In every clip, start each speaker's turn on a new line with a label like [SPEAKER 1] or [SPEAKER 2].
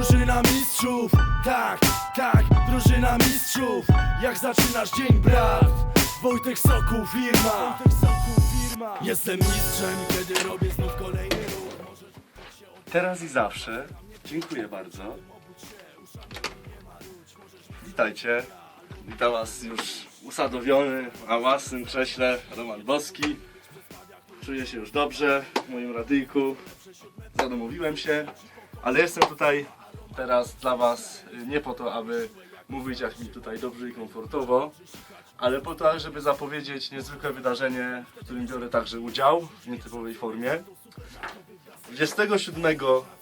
[SPEAKER 1] Drużyna mistrzów, tak, tak, drużyna mistrzów Jak zaczynasz dzień brat Wojtek Sokół firma Jestem mistrzem, kiedy robię znów kolejny ruch
[SPEAKER 2] Teraz i zawsze. Dziękuję bardzo. Witajcie. Witam Was już usadowiony na własnym krześle. Roman Boski. Czuję się już dobrze w moim radyjku. Zadomowiłem się, ale jestem tutaj teraz dla Was y, nie po to, aby mówić jak mi tutaj dobrze i komfortowo, ale po to, żeby zapowiedzieć niezwykłe wydarzenie, w którym biorę także udział w nietypowej formie. 27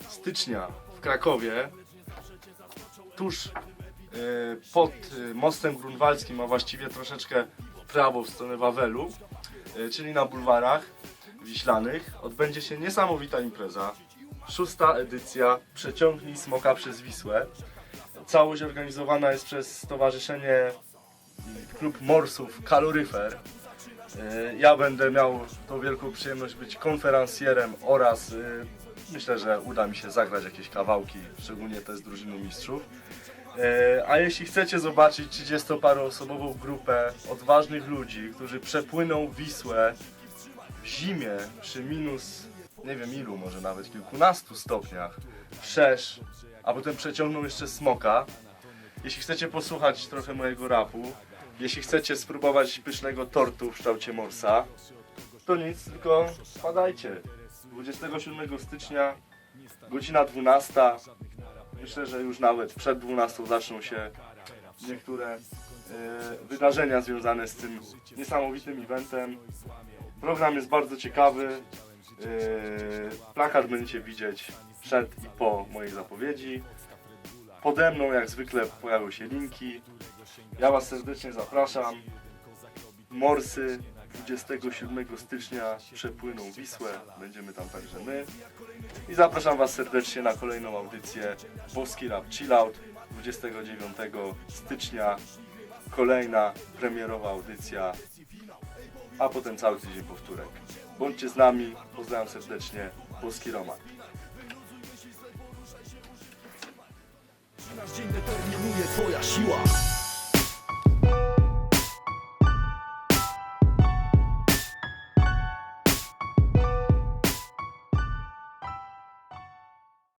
[SPEAKER 2] stycznia w Krakowie, tuż e, pod e, mostem grunwaldzkim, a właściwie troszeczkę w prawo w stronę Wawelu, czyli na bulwarach wiślanych, odbędzie się niesamowita impreza. Szósta edycja Przeciągnij Smoka przez Wisłę. Całość organizowana jest przez Stowarzyszenie Klub Morsów Kaloryfer. E, Ja będę miał tą wielką przyjemność być konferencjerem oraz y, myślę, że uda mi się zagrać jakieś kawałki, szczególnie te z drużyny mistrzów. E, A jeśli chcecie zobaczyć 30-paroosobową grupę odważnych ludzi, którzy przepłyną Wisłę w zimie przy minus nie wiem ilu, może nawet kilkunastu stopniach, wszerz, a potem przeciągną jeszcze smoka, jeśli chcecie posłuchać trochę mojego rapu, jeśli chcecie spróbować pysznego tortu w kształcie morsa, to nic, tylko spadajcie. 27 stycznia, godzina 12. Myślę, że już nawet przed 12 zaczną się niektóre e, wydarzenia związane z tym niesamowitym eventem. Program jest bardzo ciekawy. E, plakat będziecie widzieć przed i po mojej zapowiedzi. Pode mną jak zwykle pojawią się linki. Ja Was serdecznie zapraszam. Morsy 27 stycznia przepłyną Wisłę. Będziemy tam także my. I zapraszam Was serdecznie na kolejną audycję Boski Rap Chillout 29 stycznia. Kolejna premierowa audycja, a potem cały tydzień powtórek. Bądźcie z nami. Pozdrawiam serdecznie. Boski Roman.
[SPEAKER 1] Nasz dzień determinuje twoja siła